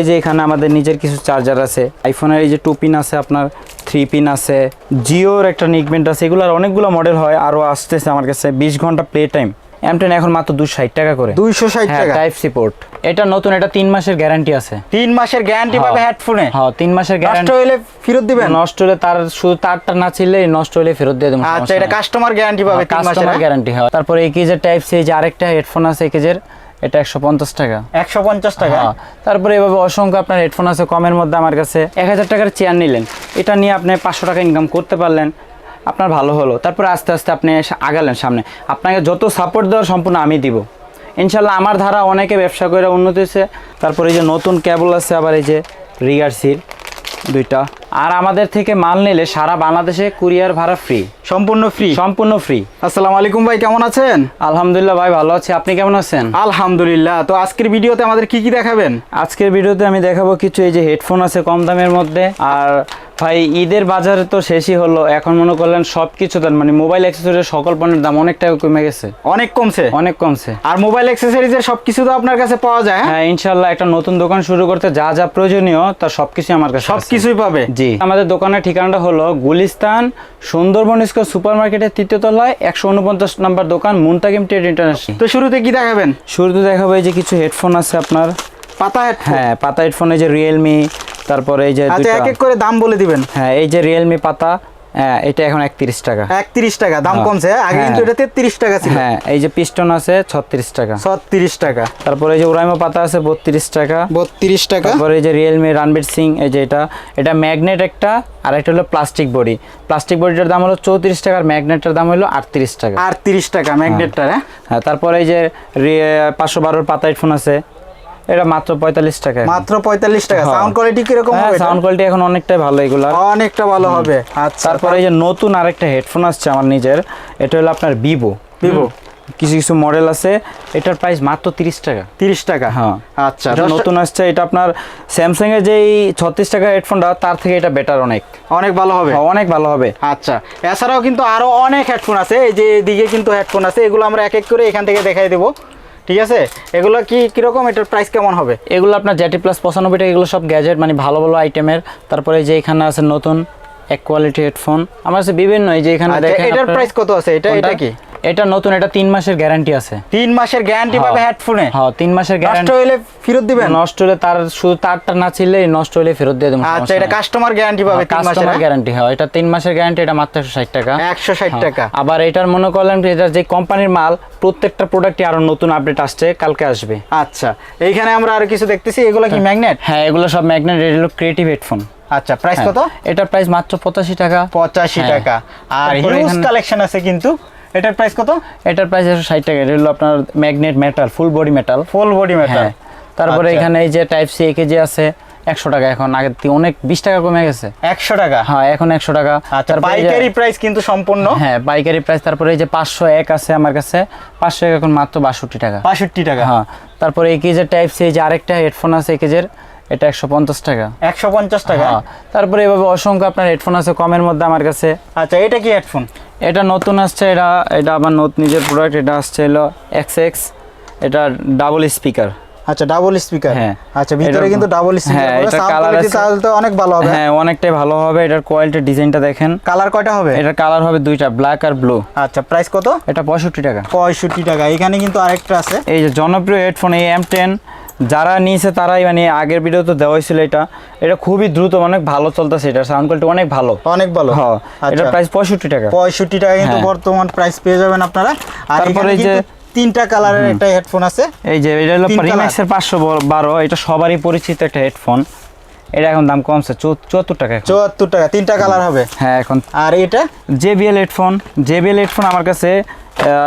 এই যে এখানে আমাদের নিজের কিছু চার্জার আছে। আইফোনের এই যে টু পিন আছে আপনার থ্রি পিন আছে জিওর একটা নিকমেন্ট আছে এগুলোর অনেকগুলো মডেল হয় আরও আসতেছে আমার কাছে বিশ ঘণ্টা প্লে টাইম এম টেন এখন মাত্র দুশো ষাট টাকা করে। দুইশো ষাট হ্যাঁ টাকা? টাইপ সিপোর্ট এটা নতুন এটা তিন মাসের গ্যারান্টি আছে। তিন মাসের গ্যারান্টি পাবে। হেডফোনে হ্যাঁ তিন মাসের নষ্ট গ্যারান্টি হলে ফেরত দিবেন? নষ্ট হলে তার শুধু তারটা না ছিলে নষ্ট হলে ফেরত দিয়ে দেবো আচ্ছা এটা কাস্টমার গ্যারান্টি পাবে কাস্টমার গ্যারান্টি হয়? তারপরে এই কেজের টাইপ সি যে আরেকটা হেডফোন আছে এই কেজের এটা একশো পঞ্চাশ টাকা। একশো পঞ্চাশ টাকা? হ্যাঁ, তারপরে এভাবে অসংখ্য আপনার হেডফোন আছে কমের মধ্যে আমার কাছে এক হাজার টাকার চেয়ার নিলেন। এটা নিয়ে আপনি পাঁচশো টাকা ইনকাম করতে পারলেন আপনার ভালো হলো। তারপরে আস্তে আস্তে আপনি আগালেন সামনে। আপনাকে যত সাপোর্ট দেওয়ার সম্পূর্ণ আমি দিব। ইনশাল্লাহ আমার ধারা অনেকে ব্যবসা করে উন্নতি হয়েছে। তারপরে এই যে নতুন ক্যাবল আছে আবার এই যে রিগার্সির দুইটা। আর আমাদের থেকে মাল নিলে সারা বাংলাদেশে কুরিয়ার ভাড়া ফ্রি সম্পূর্ণ ফ্রি সম্পূর্ণ ফ্রি আসসালামু আলাইকুম ভাই কেমন আছেন? আলহামদুলিল্লাহ ভাই ভালো আছি। আপনি কেমন আছেন? আলহামদুলিল্লাহ। তো আজকের ভিডিওতে আমাদের কি কি দেখাবেন? আজকের ভিডিওতে আমি দেখাবো কিছু এই যে হেডফোন আছে কম দামের মধ্যে আর ভাই ঈদের বাজারে তো শেষই হলো। এখন মনে করলেন সব কিছু দাম মানে মোবাইল অ্যাক্সেসরির সকল পণ্যের দাম অনেক টাকা কমে গেছে। অনেক কমছে? অনেক কমছে। আর মোবাইল অ্যাক্সেসরিজের সবকিছু তো আপনার কাছে পাওয়া যায় হ্যাঁ? হ্যাঁ ইনশাল্লাহ একটা নতুন দোকান শুরু করতে যা যা প্রয়োজনীয় তার সবকিছু আমার কাছে। সবকিছুই পাবে? জি। আমাদের দোকানের ঠিকানাটা হলো গুলিস্তান সুন্দরবন স্কোয়ার সুপার মার্কেটের তৃতীয় তলায় একশো উনপঞ্চাশ নাম্বার দোকান মুন্তাকিম ট্রেড ইন্টারন্যাশনাল। তো শুরুতে কি দেখাবেন? শুরুতে দেখাবো এই যে কিছু হেডফোন আছে আপনার। পাতা হ্যাঁ পাতা হেডফোন যে রিয়েলমি তারপরে এই যে আচ্ছা এক এক করে দাম বলে দিবেন। হ্যাঁ এই যে রিয়েলমি পাতা হ্যাঁ এটা এখন একত্রিশ টাকা। একত্রিশ টাকা দাম হ্যাঁ। কমছে আগে কিন্তু হ্যাঁ। এটা তেত্রিশ টাকা ছিল। হ্যাঁ এই যে পিস্টন আছে ছত্রিশ টাকা। ছত্রিশ টাকা। তারপরে এই যে পাতা আছে বত্রিশ টাকা। বত্রিশ টাকা। তারপরে এই যে রিয়েলমি রানবীর সিং এই যে এটা এটা ম্যাগনেট একটা আর একটা হলো প্লাস্টিক বডি প্লাস্টিক বডিটার দাম হলো চৌত্রিশ টাকা আর ম্যাগনেটটার দাম হলো আটত্রিশ টাকা। আর তিরিশ টাকা ম্যাগনেটটা হ্যাঁ। হ্যাঁ? তারপরে এই যে পাঁচশো বারোর পাতা হেডফোন আছে এটা মাত্র পঁয়তাল্লিশ টাকা। মাত্র পঁয়তাল্লিশ টাকা। সাউন্ড কোয়ালিটি কীরকম হবে সাউন্ড কোয়ালিটি এখন অনেকটাই ভালো এগুলা অনেকটা ভালো হবে। আচ্ছা তারপরে এই যে নতুন আরেকটা হেডফোন আসছে আমার নিজের এটা হলো আপনার ভিভো Vivo? কিছু কিছু মডেল আছে এটার প্রাইস মাত্র তিরিশ টাকা। তিরিশ টাকা? হ্যাঁ। আচ্ছা এটা নতুন আসছে এটা আপনার স্যামসাং এর যেই ছত্রিশ টাকা হেডফোনটা তার থেকে এটা বেটার অনেক। অনেক ভালো হবে? হ্যাঁ, অনেক ভালো হবে। আচ্ছা। এছাড়াও কিন্তু আরও অনেক হেডফোন আছে এই যে এদিকে কিন্তু হেডফোন আছে এগুলো আমরা এক এক করে এখান থেকে দেখাই দেবো। ঠিক আছে? এগুলো কি কীরকম? এটার প্রাইস কেমন হবে? এগুলো আপনার জ্যাটি প্লাস পঁচানব্বই টাকা এগুলো সব গ্যাজেট মানে ভালো ভালো আইটেমের তারপরে যে এখানে আছে নতুন এক কোয়ালিটি হেডফোন আমার আছে বিভিন্ন এই যে এখানে আচ্ছা, দেখেন এটার প্রাইস কত আছে? এটা এটা কি? এটা নতুন এটা তিন মাসের গ্যারান্টি আছে। তিন মাসের গ্যারান্টি পাবে হ্যাঁ। হেডফোনে হ্যাঁ তিন মাসের গ্যারান্টি নষ্ট হলে ফেরত দিবেন? নষ্ট হলে তার শুধু তারটা না ছিলে নষ্ট হলে ফেরত দিয়ে দেবো আচ্ছা এটা কাস্টমার গ্যারান্টি পাবে তিন মাসের গ্যারান্টি হয়? এটা তিন মাসের গ্যারান্টি এটা মাত্র একশো ষাট টাকা। একশো ষাট হ্যাঁ। টাকা। আবার এটার মনে করলেন যে এটার যে কোম্পানির মাল প্রত্যেকটা প্রোডাক্টই আরও নতুন আপডেট আসছে কালকে আসবে। আচ্ছা এইখানে আমরা আরও কিছু দেখতেছি এগুলো কি ম্যাগনেট হ্যাঁ এগুলো সব ম্যাগনেট এগুলো ক্রিয়েটিভ হেডফোন আচ্ছা প্রাইস কত? এটা প্রাইস মাত্র পঁচাশি টাকা। পঁচাশি হ্যাঁ। টাকা। আর হিউজ কালেকশন আছে কিন্তু। এটার প্রাইস কত? এটার প্রাইস একশো ষাট টাকা। এটা হলো আপনার magnet metal full body metal full body metal তারপরে আচ্ছা। এখানে এই যে টাইপ সি কেজি আছে একশো টাকা এখন। আগের থেকে অনেক বিশ টাকা কমে গেছে। একশো টাকা? হ্যাঁ এখন একশো টাকা। আচ্ছা পাইকারি প্রাইস কিন্তু সম্পূর্ণ? হ্যাঁ পাইকারি প্রাইস তারপরে এই যে পাঁচশো এক আছে আমার কাছে। পাঁচশো এক এখন মাত্র বাষট্টি টাকা। বাষট্টি টাকা। হ্যাঁ। তারপরে এই কেজের টাইপ সি যে আরেকটা হেডফোন আছে এই কেজের এটা একশো পঞ্চাশ টাকা। একশো পঞ্চাশ টাকা? হ্যাঁ। তারপরে এভাবে অসংখ্য আপনার হেডফোন আছে কমের মধ্যে আমার কাছে। আচ্ছা এটা কি হেডফোন এটা নতুন আসছে এটা এটা আমার নতুন নিজের প্রোডাক্ট এটা আসছে হলো এক্স এক্স এটা ডাবল স্পিকার আচ্ছা ডাবল স্পিকার হ্যাঁ। আচ্ছা ভিতরে কিন্তু ডাবল স্পিকার হ্যাঁ, এটা কালার। তাহলে তো অনেক ভালো হবে। হ্যাঁ অনেকটাই ভালো হবে। এটার কোয়ালিটি ডিজাইনটা দেখেন। কালার কয়টা হবে? এটার কালার হবে দুইটা ব্ল্যাক আর ব্লু আচ্ছা প্রাইস কত? এটা পঁয়ষট্টি টাকা। পঁয়ষট্টি টাকা। এখানে কিন্তু আরেকটা আছে। এই যে জনপ্রিয় হেডফোন এই এম টেন যারা নিয়েছে তারাই মানে আগের ভিডিও তো দেওয়া হয়েছিল এটা। এটা খুবই দ্রুত অনেক ভালো চলতেছে এটা সাউন্ড কোয়ালিটি অনেক ভালো। অনেক ভালো। হ্যাঁ আচ্ছা। এটার প্রাইস পঁয়ষট্টি টাকা। পঁয়ষট্টি টাকা কিন্তু হ্যাঁ। বর্তমান প্রাইস পেয়ে যাবেন আপনারা। আর তারপরে এই যে- তিনটা কালারের একটা হেডফোন আছে। এই যে এটা হলো। রিম্যাক্সের পাঁচশো বারো এটা সবারই পরিচিত একটা হেডফোন এটা এখন দাম কমছে চুয়াত্তর টাকা। চুয়াত্তর টাকা তিনটা কালার হবে। হ্যাঁ এখন আর এটা? জেবিএল হেডফোন জেবিএল হেডফোন আমার কাছে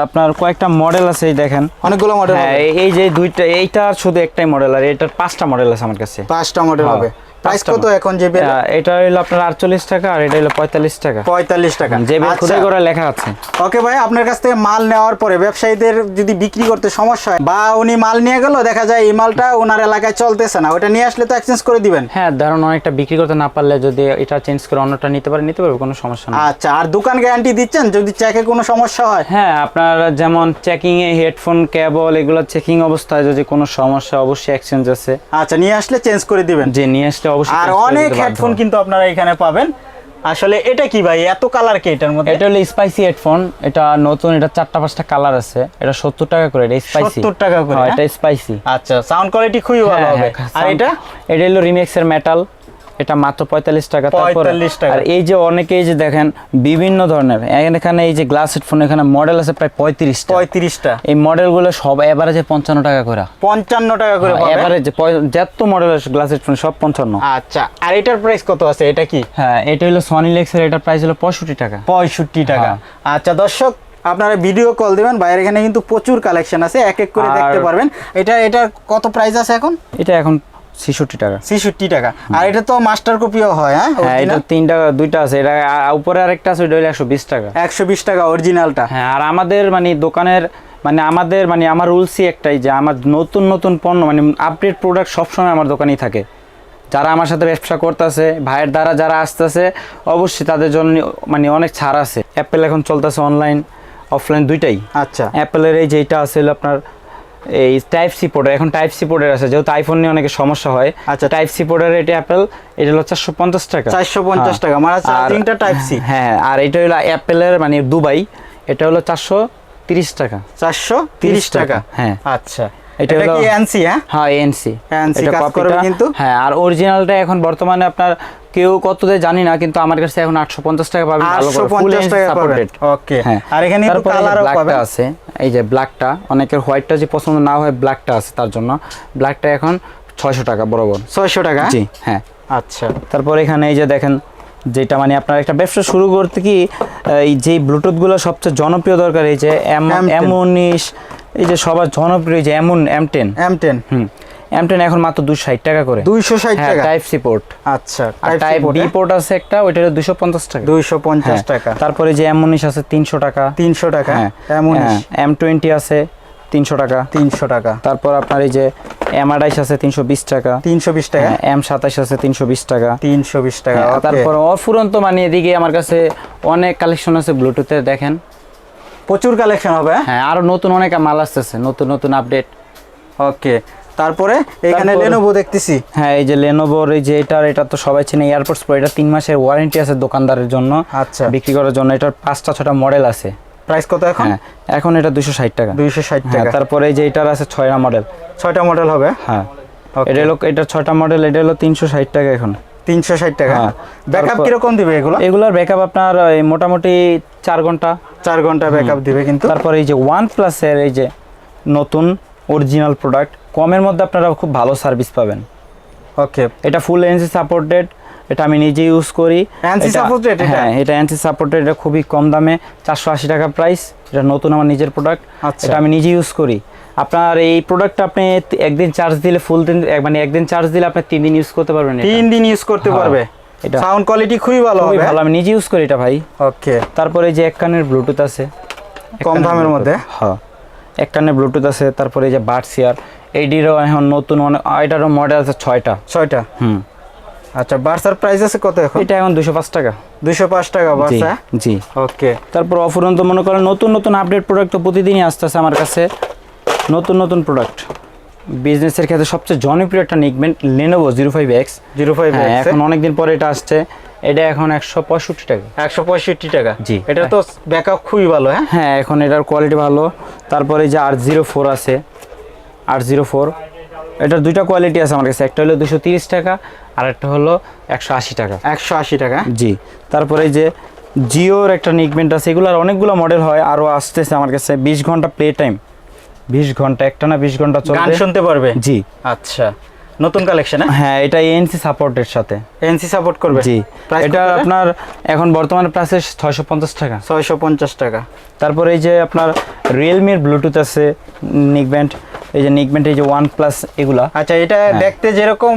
আপনার কয়েকটা মডেল আছে এই দেখেন। অনেকগুলো মডেল হ্যাঁ এই- যে দুইটা এইটা শুধু একটাই মডেল আর এটার পাঁচটা মডেল আছে আমার কাছে। পাঁচটা মডেল হ্যাঁ। হবে। প্রাইস কত এখন জেবিএল এটা হলো আপনার আটচল্লিশ টাকা আর এটা হলো পঁয়তাল্লিশ টাকা। পঁয়তাল্লিশ টাকা। যে আচ্ছা। খুদাই করে লেখা আছে। ওকে ভাই আপনার কাছ থেকে মাল নেওয়ার পরে ব্যবসায়ীদের যদি বিক্রি করতে সমস্যা হয় বা উনি মাল নিয়ে গেল দেখা যায় এই মালটা ওনার এলাকায় চলতেছে না ওটা নিয়ে আসলে তো এক্সচেঞ্জ করে দিবেন। হ্যাঁ ধরুন অনেকটা বিক্রি করতে না পারলে যদি এটা চেঞ্জ করে অন্যটা নিতে পারে নিতে পারবে কোনো সমস্যা নেই। আচ্ছা আর দোকান গ্যারান্টি দিচ্ছেন? যদি চেকে কোনো সমস্যা হয়? হ্যাঁ আপনার যেমন চেকিং এ হেডফোন কেবল এগুলো চেকিং অবস্থায় যদি কোনো সমস্যা অবশ্যই এক্সচেঞ্জ আছে। আচ্ছা নিয়ে আসলে চেঞ্জ করে দিবেন। যে নিয়ে আসলে অবশ্যই আর অনেক হেডফোন কিন্তু আপনারা এখানে পাবেন। আসলে এটা কি ভাই? এত কালার কে এটার মধ্যে? এটা হলো স্পাইসি হেডফোন এটা নতুন এটা চারটা পাঁচটা কালার আছে। এটা সত্তর টাকা করে এটা স্পাইসি 70 টাকা করে, এটা স্পাইসি আচ্ছা সাউন্ড কোয়ালিটি খুবই ভালো হ্যাঁ, হবে। আর এটা? এটা হলো রিমিক্সের মেটাল এটা মাত্র পঁয়তাল্লিশ টাকা 45 টাকা। আর এই যে অনেকেই যে দেখেন বিভিন্ন ধরনের এখানে এই যে গ্লাস হেডফোন এখানে মডেল আছে প্রায় পঁয়ত্রিশটা পঁয়ত্রিশটা। এই মডেলগুলো সব এভারেজে পঞ্চান্ন টাকা করে। পঞ্চান্ন টাকা করে এভারেজে যত মডেল আছে গ্লাস হেডফোন সব পঞ্চান্ন। আচ্ছা আর এটার প্রাইস কত আছে? এটা কি? হ্যাঁ এটা হলো সনি লেক্সের এটার প্রাইস হলো পঁয়ষট্টি টাকা। পঁয়ষট্টি টাকা। হ্যাঁ। আচ্ছা দর্শক আপনারা ভিডিও কল দিবেন বাইরে এখানে কিন্তু প্রচুর কালেকশন আছে এক এক করে দেখতে পারবেন। এটা এটার কত প্রাইস আছে এখন? এটা এখন ছেষট্টি টাকা। ছেষট্টি টাকা। আর এটা তো মাস্টার কপিও হয় হ্যাঁ? হ্যাঁ এটা তিনটা দুইটা আছে। এটা উপরে আরেকটা আছে ওইটা হলো একশো বিশ টাকা। একশো বিশ টাকা অরিজিনালটা হ্যাঁ আর আমাদের মানে দোকানের মানে আমাদের মানে আমার রুলসই একটাই যে আমার নতুন নতুন পণ্য মানে আপডেট প্রোডাক্ট সবসময় আমার দোকানেই থাকে। যারা আমার সাথে ব্যবসা করতেছে ভাইয়ের দ্বারা যারা আসতেছে অবশ্যই তাদের জন্য মানে অনেক ছাড় আছে। অ্যাপেল এখন চলতেছে অনলাইন অফলাইন দুইটাই। আচ্ছা। অ্যাপেলের এই যেটা আছে আপনার এই টাইপ সি পোর্টের এখন টাইপ সি পোর্টের আছে যেহেতু আইফোন নিয়ে অনেকে সমস্যা হয় আচ্ছা। টাইপ সি পোর্টের এটা অ্যাপেল এটা হলো চারশো পঞ্চাশ টাকা 450 টাকা, মানে আর- চার্জিংটা Type C। হ্যাঁ আর এটা হলো অ্যাপেলের মানে দুবাই এটা হলো চারশো তিরিশ টাকা চারশো তিরিশ টাকা, হ্যাঁ। আচ্ছা এটা কি এনসি হ্যাঁ হ্যাঁ এনসি ANC কাজ করবে কিন্তু? হ্যাঁ আর অরিজিনালটা এখন বর্তমানে আপনার কেউ কত দেয় জানি না কিন্তু আমার কাছে এখন আটশো পঞ্চাশ টাকা পাবেন ভালো করে ফুল টাকা পাবেন। ওকে হ্যাঁ। আর এখানে তারপরে কালারও পাবেন। আছে এই যে ব্ল্যাকটা অনেকের হোয়াইটটা যে পছন্দ না হয় ব্ল্যাকটা আছে তার জন্য। ব্ল্যাকটা এখন ছয়শো টাকা বরাবর ছয়শো টাকা? জি হ্যাঁ। আচ্ছা। তারপর এখানে এই যে দেখেন যেটা মানে আপনার একটা ব্যবসা শুরু করতে কি এই যে ব্লুটুথগুলো সবচেয়ে জনপ্রিয় দরকার এই যে এম M10 এম উনিশ এই যে সবার জনপ্রিয় যে এমন M ten M ten hmm. M ten এখন মাত্র দুশো ষাট টাকা করে। দুইশো ষাট হ্যাঁ টাকা? টাইপ সি পোর্ট আচ্ছা আর টাইপ বি পোর্ট আছে একটা ওইটা হলো দুশো পঞ্চাশ টাকা। দুইশো পঞ্চাশ হ্যাঁ, টাকা। তারপরে যে এম উনিশ আছে তিনশো টাকা। তিনশো টাকা? হ্যাঁ এমন এম টোয়েন্টি আছে তিনশো টাকা। তিনশো টাকা। তারপর আপনার এই যে এম আঠাইশ আছে তিনশো বিশ টাকা। তিনশো বিশ টাকা? এম সাতাইশ আছে তিনশো বিশ টাকা। তিনশো বিশ টাকা তারপর অফুরন্ত মানে এদিকে আমার কাছে অনেক কালেকশন আছে ব্লুটুথে দেখেন। প্রচুর কালেকশন হবে হ্যাঁ? আরও নতুন অনেক মাল আসতেছে নতুন নতুন আপডেট। ওকে তারপরে এখানে লেনোভো দেখতেছি। হ্যাঁ এই যে লেনোভোর এই যে এটার এটা তো সবাই চেনে এয়ারপোর্টস প্রো এটা তিন মাসের ওয়ারেন্টি আছে দোকানদারের জন্য আচ্ছা। বিক্রি করার জন্য। এটার পাঁচটা ছটা মডেল আছে। প্রাইস কত এখন? হ্যাঁ এখন এটা দুশো ষাট টাকা। দুইশো ষাট হ্যাঁ টাকা। তারপরে এই যে এটার আছে ছয়টা মডেল ছয়টা মডেল হবে? হ্যাঁ। এটা হলো এটা ছয়টা মডেল এটা হলো তিনশো ষাট টাকা এখন। তিনশো ষাট টাকা। ব্যাকআপ কীরকম দিবে এগুলো? এগুলোর ব্যাকআপ আপনার এই মোটামুটি চার ঘণ্টা। চার ঘণ্টা ব্যাকআপ দিবে কিন্তু। তারপরে এই যে ওয়ান প্লাসের এই যে নতুন অরিজিনাল প্রোডাক্ট। কমের মধ্যে আপনারা খুব ভালো সার্ভিস পাবেন। ওকে। এটা ফুল এনসি সাপোর্টেড এটা আমি নিজে ইউজ করি। এনসি সাপোর্টেড হ্যাঁ এটা এনসি সাপোর্টেড এটা খুবই কম দামে চারশো আশি টাকা প্রাইস এটা নতুন আমার নিজের প্রোডাক্ট আচ্ছা। এটা আমি নিজে ইউজ করি। আপনার এই প্রোডাক্টটা আপনি একদিন চার্জ দিলে ফুল দিন মানে একদিন চার্জ দিলে আপনি তিন দিন ইউজ করতে পারবেন। তিন দিন ইউজ করতে হ্যাঁ, পারবে? এটা সাউন্ড কোয়ালিটি খুবই ভালো খুবই হবে। ভালো আমি নিজে ইউজ করি এটা ভাই। ওকে। তারপরে যে এক কানের ব্লুটুথ আছে। কম দামের মধ্যে? হ্যাঁ। এক কানের ব্লুটুথ আছে তারপরে এই যে বাডস ইয়ার এইটিরও এখন নতুন অনেক এটারও মডেল আছে ছয়টা। ছয়টা? হুম। আচ্ছা বার্সার প্রাইস আছে কত এখন? এটা এখন দুশো পাঁচ টাকা। দুইশো পাঁচ টাকা বার্সা জি ওকে তারপর অফুরন্ত মনে করেন নতুন নতুন আপডেট প্রোডাক্ট তো প্রতিদিনই আসতেছে আমার কাছে। নতুন নতুন প্রোডাক্ট বিজনেসের ক্ষেত্রে সবচেয়ে জনপ্রিয় একটা নিকবেন Lenovo zero five X zero five এখন অনেকদিন পরে এটা আসছে। এটা এখন একশো পঁয়ষট্টি টাকা। একশো পঁয়ষট্টি টাকা? জি। এটা তো ব্যাকআপ খুবই ভালো হ্যাঁ? হ্যাঁ এখন এটার কোয়ালিটি ভালো। তারপরে যে আর জিরো ফোর আছে আর জিরো ফোর এটার দুইটা কোয়ালিটি আছে আমার কাছে। একটা হলো দুশো তিরিশ টাকা আর একটা হলো একশো আশি টাকা। একশো আশি টাকা? জি। তারপরে যে জিওর একটা নিকবেন্ট আছে এগুলোর অনেকগুলো মডেল হয় আরও আসতেছে আমার কাছে। বিশ ঘণ্টা প্লে টাইম বিশ ঘণ্টা একটা না বিশ ঘণ্টা গান শুনতে পারবে? জি। আচ্ছা। নতুন কালেকশন হ্যাঁ? এটা এনসি সাপোর্টের সাথে। এনসি সাপোর্ট করবে? জি। এটা আপনার এখন বর্তমানে প্রাইস ছয়শো পঞ্চাশ টাকা। ছয়শো পঞ্চাশ টাকা। তারপর এই যে আপনার রিয়েলমির ব্লুটুথ আছে নিকব্যান্ড এই যে নিকবেন্ট এই যে ওয়ান প্লাস এগুলা। আচ্ছা এটা দেখতে যেরকম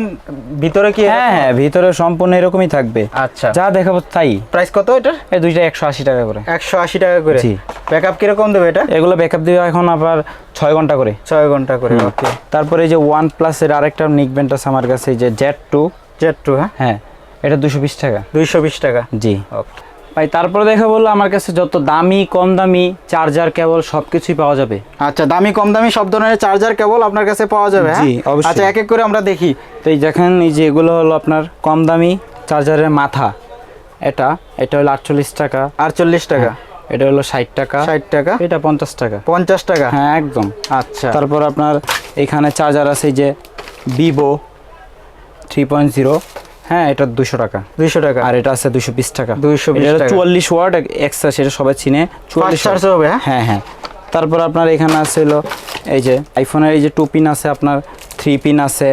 ভিতরে কি হ্যাঁ হ্যাঁ ভিতরে সম্পূর্ণ এরকমই থাকবে। আচ্ছা। যা দেখাবো তাই। প্রাইস কত এটার? এই দুইটা একশো আশি টাকা করে। একশো আশি টাকা করে। জি। ব্যাকআপ কীরকম দেবে এটা? এগুলো ব্যাকআপ দিবে এখন আবার ছয় ঘণ্টা করে। ছয় ঘণ্টা করে ওকে তারপরে এই যে ওয়ান প্লাসের আরেকটা নিকবেন্ট আছে আমার কাছে এই যে জেড টু জেড টু হ্যাঁ? হ্যাঁ এটা দুশো বিশ টাকা। দুইশো বিশ টাকা। জি। ওকে ভাই তারপরে দেখা বলল আমার কাছে যত দামি কম দামি চার্জার কেবল সব কিছুই পাওয়া যাবে। আচ্ছা দামি কম দামি সব ধরনের চার্জার কেবল আপনার কাছে পাওয়া যাবে হ্যাঁ? জি, অবশ্যই। আচ্ছা এক এক করে আমরা দেখি। তো এই দেখেন এই যে এগুলো হলো আপনার কম দামি চার্জারের মাথা। এটা এটা হলো আটচল্লিশ টাকা। আটচল্লিশ টাকা। এটা হলো ষাট টাকা। ষাট টাকা। এটা পঞ্চাশ টাকা। পঞ্চাশ টাকা। হ্যাঁ একদম। আচ্ছা। তারপর আপনার এখানে চার্জার আছে যে ভিভো থ্রি পয়েন্ট জিরো হ্যাঁ এটা দুশো টাকা। দুইশো টাকা। আর এটা আছে দুশো বিশ টাকা। দুশো চুয়াল্লিশ ওয়াট এক্সট্রা সেটা সবাই চিনে। চুয়াল্লিশ হবে হ্যাঁ? হ্যাঁ হ্যাঁ। তারপর আপনার এখানে আছে হলো এই যে আইফোনের এই যে টু পিন আছে আপনার থ্রি পিন আছে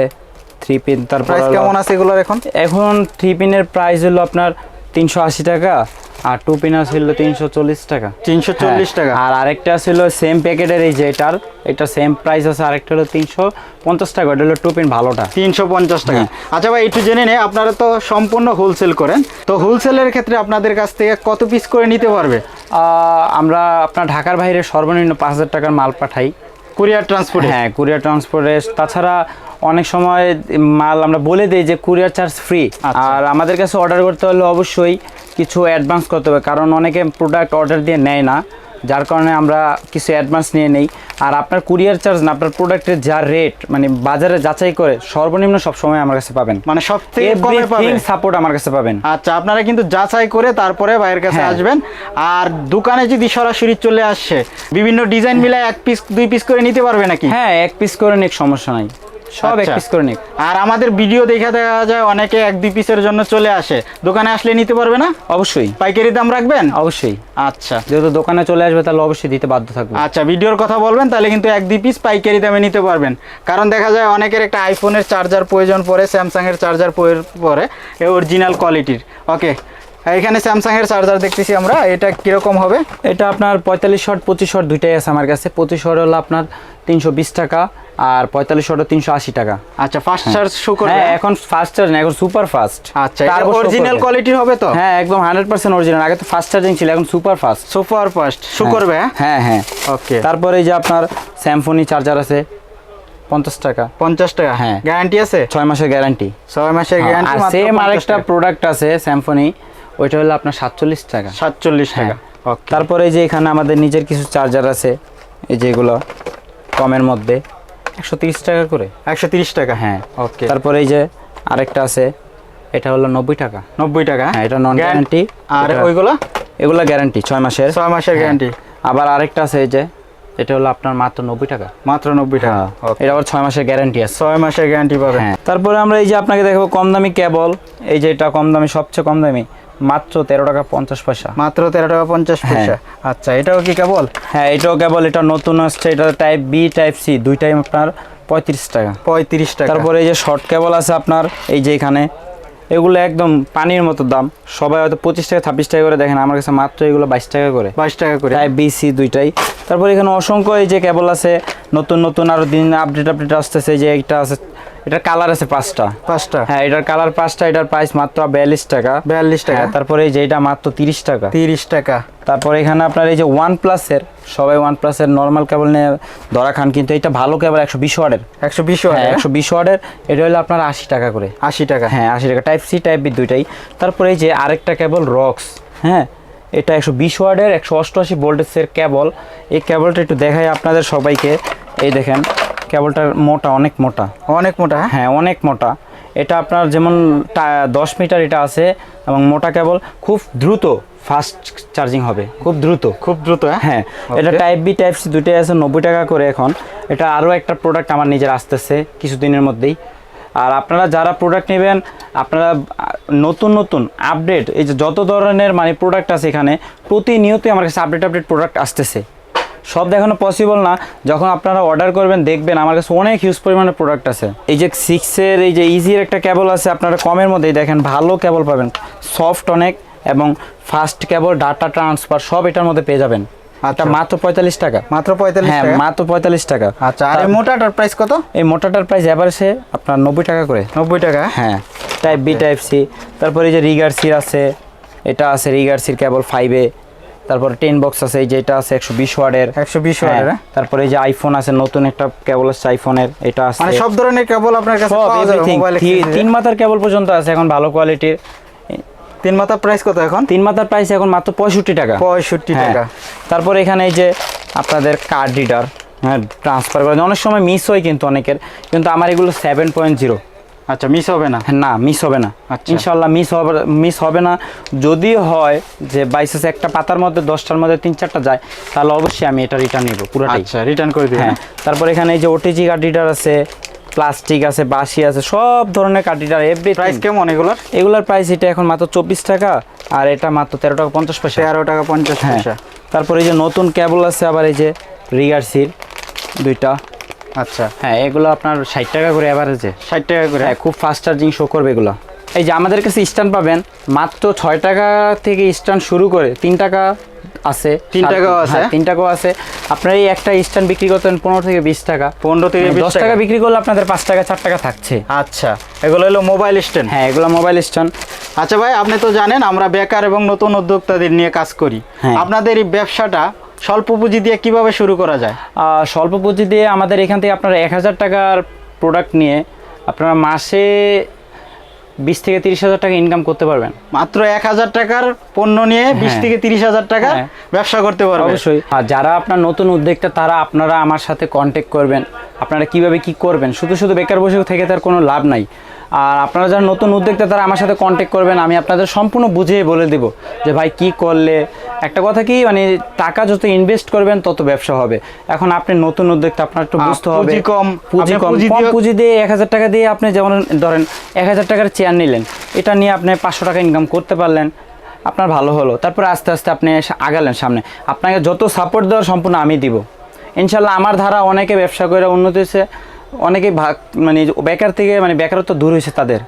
থ্রি পিন তারপর প্রাইস কেমন আছে এগুলোর এখন? এখন থ্রি পিনের প্রাইস হলো আপনার তিনশো আশি টাকা। আর টু পিন ছিল তিনশো চল্লিশ টাকা। তিনশো চল্লিশ হ্যাঁ, টাকা। আর আরেকটা ছিল সেম প্যাকেটের এই যে এটার এটা সেম প্রাইস আছে আরেকটা হলো তিনশো পঞ্চাশ টাকা এটা হলো টু পিন ভালোটা। তিনশো পঞ্চাশ টাকা। হ্যাঁ। আচ্ছা ভাই একটু জেনে নেই আপনারা তো সম্পূর্ণ হোলসেল করেন। তো হোলসেলের ক্ষেত্রে আপনাদের কাছ থেকে কত পিস করে নিতে পারবে? আমরা আপনার ঢাকার বাইরে সর্বনিম্ন পাঁচ হাজার টাকার মাল পাঠাই। কুরিয়ার ট্রান্সপোর্ট হ্যাঁ কুরিয়ার ট্রান্সপোর্টে তাছাড়া অনেক সময় মাল আমরা বলে দিই যে কুরিয়ার চার্জ ফ্রি আচ্ছা। আর আমাদের কাছে অর্ডার করতে হলে অবশ্যই কিছু অ্যাডভান্স করতে হবে। কারণ অনেকে প্রোডাক্ট অর্ডার দিয়ে নেয় না যার কারণে আমরা কিছু অ্যাডভান্স নিয়ে নেই। আর আপনার কুরিয়ার চার্জ না আপনার প্রোডাক্টের যা রেট মানে বাজারে যাচাই করে সর্বনিম্ন সব সময় আমার কাছে পাবেন। মানে সব থেকে কমে সাপোর্ট আমার কাছে পাবেন। আচ্ছা আপনারা কিন্তু যাচাই করে তারপরে ভাইয়ের কাছে হ্যাঁ। আসবেন। আর দোকানে যদি সরাসরি চলে আসছে বিভিন্ন ডিজাইন মিলে এক পিস দুই পিস করে নিতে পারবে নাকি? হ্যাঁ এক পিস করে নিক সমস্যা নাই। সব এক আচ্ছা। পিস করে নিক। আর আমাদের ভিডিও দেখা দেখা যায় অনেকে এক দুই পিসের জন্য চলে আসে। দোকানে আসলে নিতে পারবে না? অবশ্যই। পাইকারি দাম রাখবেন? অবশ্যই। আচ্ছা। যেহেতু দোকানে চলে আসবে তাহলে অবশ্যই দিতে বাধ্য থাকবে। আচ্ছা ভিডিওর কথা বলবেন তাহলে কিন্তু এক দুই পিস পাইকারি দামে নিতে পারবেন। কারণ দেখা যায় অনেকের একটা আইফোনের চার্জার প্রয়োজন পড়ে স্যামসাংয়ের চার্জার পরে অরিজিনাল কোয়ালিটির ওকে এখানে স্যামসাংয়ের চার্জার দেখতেছি আমরা এটা কীরকম হবে? এটা আপনার পঁয়তাল্লিশ শট পঁচিশ শট দুইটাই আছে আমার কাছে। পঁচিশ শট হলো আপনার তিনশো বিশ টাকা। আর পঁয়তাল্লিশ শট তিনশো আশি টাকা। আচ্ছা ফাস্ট চার্জ শো করবে? হ্যাঁ এখন ফাস্ট চার্জ না এখন সুপার ফাস্ট আচ্ছা অরিজিনাল কোয়ালিটির হবে তো? হ্যাঁ একদম হান্ড্রেড পার্সেন্ট অরিজিনাল আগে তো ফাস্ট চার্জিং ছিল এখন super fast super fast show করবে হ্যাঁ? হ্যাঁ হ্যাঁ। ওকে তারপরে এই যে আপনার স্যামফোনি চার্জার আছে পঞ্চাশ টাকা। পঞ্চাশ টাকা? হ্যাঁ। গ্যারান্টি আছে? ছয় মাসের গ্যারান্টি ছয় মাসের গ্যারান্টি আর সেম আরেকটা প্রোডাক্ট আছে স্যামফোনি ওইটা হলো আপনার সাতচল্লিশ টাকা। সাতচল্লিশ টাকা। হ্যাঁ। তারপরে যে এখানে আমাদের নিজের কিছু চার্জার আছে এই যেগুলো কমের মধ্যে। একশো টাকা করে? একশো টাকা। হ্যাঁ ওকে। তারপরে এই যে আরেকটা আছে এটা হলো নব্বই টাকা। নব্বই টাকা? হ্যাঁ এটা নন গ্যারান্টি আর ওইগুলো? এগুলো গ্যারান্টি ছয় মাসের। ছয় মাসের। গ্যারান্টি আবার আরেকটা আছে এই যে এটা হলো আপনার মাত্র নব্বই টাকা। মাত্র নব্বই টাকা হ্যাঁ এটা আবার ছয় মাসের গ্যারান্টি আছে। ছয় মাসের গ্যারান্টি পাবে হ্যাঁ তারপরে আমরা এই যে আপনাকে দেখাবো কম দামি কেবল এই যে এটা কম দামি সবচেয়ে কম দামি। মাত্র তেরো টাকা পঞ্চাশ পয়সা। মাত্র তেরো টাকা পঞ্চাশ হ্যাঁ। পয়সা। আচ্ছা এটাও কি কেবল? হ্যাঁ এটাও কেবল এটা নতুন আসছে এটা টাইপ বি টাইপ সি দুইটাই আপনার পঁয়ত্রিশ টাকা। পঁয়ত্রিশ টাকা। তারপরে এই যে শর্ট কেবল আছে আপনার এই যে এখানে এগুলো একদম পানির মতো দাম। সবাই হয়তো পঁচিশ টাকা ছাব্বিশ টাকা করে দেখেন আমার কাছে মাত্র এগুলো বাইশ টাকা করে। বাইশ টাকা করে। টাইপ বি সি দুইটাই। তারপর এখানে অসংখ্য এই যে কেবল আছে নতুন নতুন আরও দিন আপডেট আপডেট আসতেছে যে একটা আছে এটার কালার আছে পাঁচটা। পাঁচটা? হ্যাঁ এটার কালার পাঁচটা এটার প্রাইস মাত্র বিয়াল্লিশ টাকা। বিয়াল্লিশ টাকা। হ্যাঁ তারপরে এই যে এটা মাত্র তিরিশ টাকা। তিরিশ টাকা। তারপর এখানে আপনার এই যে ওয়ান প্লাসের সবাই ওয়ান প্লাসের নর্মাল কেবল নিয়ে ধরা খান কিন্তু এটা ভালো কেবল একশো বিশ ওয়ার্ডের একশো বিশ হ্যাঁ একশো বিশ ওয়ার্ডের এটা হলো আপনার আশি টাকা করে। আশি টাকা। হ্যাঁ আশি টাকা। টাইপ সি টাইপ বি দুইটাই। তারপরে এই যে আরেকটা কেবল রক্স হ্যাঁ এটা একশো বিশ ওয়ার্ডের একশো অষ্টআশি ভোল্টেজের কেবল এই কেবলটা একটু দেখাই আপনাদের সবাইকে। এই দেখেন কেবলটার মোটা অনেক মোটা। অনেক মোটা হ্যাঁ? হ্যাঁ অনেক মোটা। এটা আপনার যেমন দশ মিটার এটা আছে এবং মোটা কেবল খুব দ্রুত ফাস্ট চার্জিং হবে। খুব দ্রুত। খুব দ্রুত হ্যাঁ? হ্যাঁ এটা টাইপ বি টাইপ সি দুইটাই আছে নব্বই টাকা করে এখন। এটা আরও একটা প্রোডাক্ট আমার নিজের আসতেছে কিছুদিনের মধ্যেই। আর আপনারা যারা প্রোডাক্ট নেবেন, আপনারা নতুন নতুন আপডেট এই যে যত ধরনের মানে প্রোডাক্ট আছে এখানে, প্রতিনিয়তই আমার কাছে আপডেট আপডেট প্রোডাক্ট আসতেছে। সব দেখানো পসিবল না। যখন আপনারা অর্ডার করবেন, দেখবেন আমার কাছে অনেক হিউজ পরিমাণে প্রোডাক্ট আছে। এই যে সিক্সের এই যে ইজির একটা কেবল আছে, আপনারা কমের মধ্যেই দেখেন, ভালো কেবল পাবেন। সফট অনেক এবং ফাস্ট কেবল ডাটা ট্রান্সফার সব এটার মধ্যে পেয়ে যাবেন। আচ্ছা। মাত্র পঁয়তাল্লিশ টাকা। মাত্র পঁয়তাল্লিশ হ্যাঁ মাত্র পঁয়তাল্লিশ টাকা। আচ্ছা আর এই মোটাটার প্রাইস কত? এই মোটাটার প্রাইস এভারেজে আপনার নব্বই টাকা করে। নব্বই টাকা? হ্যাঁ টাইপ বি টাইপ সি তারপরে এই যে রিগার সির আছে এটা আছে রিগার সির কেবল ফাইভে তারপরে টেন বক্স আছে এই যে এটা আছে একশো বিশ ওয়ার্ডের একশো বিশ হ্যাঁ, ওয়াটের তারপরে এই যে আইফোন আছে নতুন একটা কেবল আছে আইফোনের এটা আছে। মানে সব ধরনের কেবল আপনার কাছে পাওয়া যাবে everything। তিন মাথার কেবল পর্যন্ত আছে এখন ভালো কোয়ালিটির তিন মাথা প্রাইস কত এখন? তিন মাথার প্রাইস এখন মাত্র পঁয়ষট্টি টাকা। পঁয়ষট্টি হ্যাঁ। টাকা। তারপর এখানে এই যে আপনাদের কার্ড রিডার হ্যাঁ ট্রান্সফার করে। অনেক সময় মিস হয় কিন্তু অনেকের কিন্তু আমার এগুলো সেভেন পয়েন্ট জিরো আচ্ছা মিস হবে না? না মিস হবে না। আচ্ছা। ইনশাল্লাহ মিস হবে মিস হবে না। যদি হয় যে বাইসেস একটা পাতার মধ্যে দশটার মধ্যে তিন চারটা যায় তাহলে অবশ্যই আমি এটা রিটার্ন নিব পুরোটাই। আচ্ছা রিটার্ন করে দিবেন হ্যাঁ। তারপর এখানে এই যে ওটিজি কার্ড রিডার আছে প্লাস্টিক আছে বাসি আছে সব ধরনের রিডার এভরি প্রাইস কেমন এগুলোর? এগুলোর প্রাইস এটা এখন মাত্র চব্বিশ টাকা আর এটা মাত্র তেরো টাকা পঞ্চাশ পয়সা। তেরো টাকা পঞ্চাশ হ্যাঁ। পয়সা। তারপরে এই যে নতুন কেবল আছে আবার এই যে রিগার্সির দুইটা। আচ্ছা। হ্যাঁ এগুলো আপনার ষাট টাকা করে অ্যাভারেজে ষাট টাকা করে? হ্যাঁ খুব ফাস্ট চার্জিং শো করবে এগুলো। এই যে আমাদের কাছে স্ট্যান্ড পাবেন মাত্র ছয় টাকা থেকে স্ট্যান্ড শুরু করে তিন টাকা আছে। তিন সাত- আছে? হ্যাঁ, তিন টাকাও আছে। আপনার এই একটা স্ট্যান্ড বিক্রি করতেন পনেরো থেকে বিশ টাকা। পনেরো থেকে মানে দশ টাকা। বিক্রি করলে আপনাদের পাঁচ টাকা চার টাকা থাকছে। আচ্ছা এগুলো হলো মোবাইল স্ট্যান্ড হ্যাঁ এগুলো মোবাইল স্ট্যান্ড আচ্ছা ভাই আপনি তো জানেন আমরা বেকার এবং নতুন উদ্যোক্তাদের নিয়ে কাজ করি। হ্যাঁ। আপনাদের এই ব্যবসাটা স্বল্প পুঁজি দিয়ে কীভাবে শুরু করা যায়? আহ, স্বল্প পুঁজি দিয়ে আমাদের এখান থেকে আপনারা এক হাজার টাকার প্রোডাক্ট নিয়ে আপনারা মাসে বিশ থেকে তিরিশ হাজার টাকা ইনকাম করতে পারবেন। মাত্র এক হাজার টাকার পণ্য নিয়ে বিশ হ্যাঁ। থেকে তিরিশ হাজার টাকার হ্যাঁ। ব্যবসা করতে পারবেন। অবশ্যই। আর যারা আপনার নতুন উদ্যোক্তা তারা আপনারা আমার সাথে কন্ট্যাক্ট করবেন। আপনারা কীভাবে কি করবেন? শুধু শুধু বেকার বসে থেকে তার কোনো লাভ নাই। আর আপনারা যারা নতুন উদ্যোক্তা তারা আমার সাথে কন্ট্যাক্ট করবেন আমি আপনাদের সম্পূর্ণ বুঝিয়ে বলে দেব যে ভাই কি করলে। একটা কথা কি মানে টাকা যত ইনভেস্ট করবেন তত ব্যবসা হবে। এখন আপনি নতুন উদ্যোক্তা আপনার একটু বুঝতে হবে। পুঁজি কম, পুঁজি কম কম দিয়ে- পুঁজি দিয়ে এক হাজার টাকা দিয়ে আপনি যেমন ধরেন এক হাজার টাকার চেয়ার নিলেন এটা নিয়ে আপনি পাঁচশো টাকা ইনকাম করতে পারলেন আপনার ভালো হলো। তারপর আস্তে আস্তে আপনি আগালেন সামনে। আপনাকে যত সাপোর্ট দেওয়ার সম্পূর্ণ আমি দিব। ইনশাল্লাহ আমার ধারা অনেকে ব্যবসা করে উন্নতি হয়েছে। অনেকে ভাগ মানে বেকার থেকে মানে বেকারত্ব দূর হয়েছে তাদের।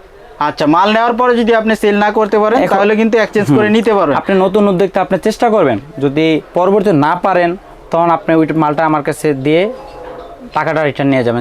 আচ্ছা মাল নেওয়ার পরে যদি আপনি সেল না করতে পারেন তাহলে কিন্তু এক্সচেঞ্জ করে নিতে পারবেন। আপনি নতুন উদ্যোক্তা আপনি চেষ্টা করবেন। যদি পরবর্তী না পারেন তখন আপনি ওই মালটা আমার কাছে দিয়ে টাকাটা রিটার্ন নিয়ে যাবেন।